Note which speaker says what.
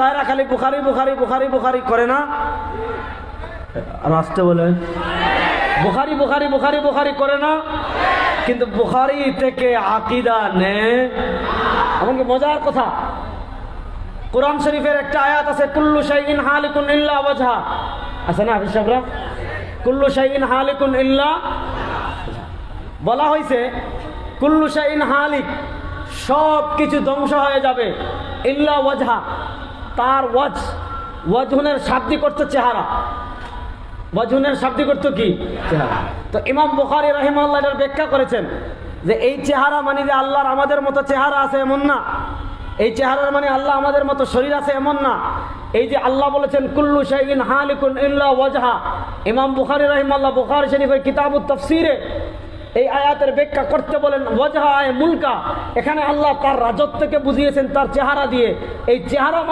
Speaker 1: ভাইরা খালি বুখারি বুখারি বুখারি বুখারি করে না। বলে বুখারি বুখারি বুখারি বুখারি করে না। কিন্তু বুখারি থেকে আকিদা নে। এমনকি মজার কথা। কোরআন শরীফের একটা আয়াত আছে, কুল্লু শাইইন হালিকুন ইল্লা ওয়াজহা। আছে না হাফিজ কুল্লু শাইইন হালিকুন ইল্লা বলা হয়েছে কুল্লু শাইইন হালিক সব কিছু ধ্বংস হয়ে যাবে, ইল্লা ওয়াজহা। তার ওয়াজ, ওয়াজহুনের শাব্দিক অর্থ চেহারা। ওয়াজহুনের শাব্দিক অর্থ কি? চেহারা। তো ইমাম বুখারি রহিমাল্লাহ এটার ব্যাখ্যা করেছেন যে এই চেহারা মানে যে আল্লাহর আমাদের মতো চেহারা আছে এমন না। এই চেহারার মানে আল্লাহ আমাদের মতো শরীর আছে এমন না। এই যে আল্লাহ বলেছেন, কুল্লু শাইইন হালিকুন ইল্লা ওয়াজহা। ইমাম বুখারি রহিমাল্লাহ বুখারি শরীফের কিতাবুত তাফসিরে এই আয়াতের ব্যাখ্যা করতে বলেন, ওয়াজহা আয় মুলকা। এখানে আল্লাহ তার রাজত্বকে বুঝিয়েছেন তার চেহারা দিয়ে। এই চেহারা মানে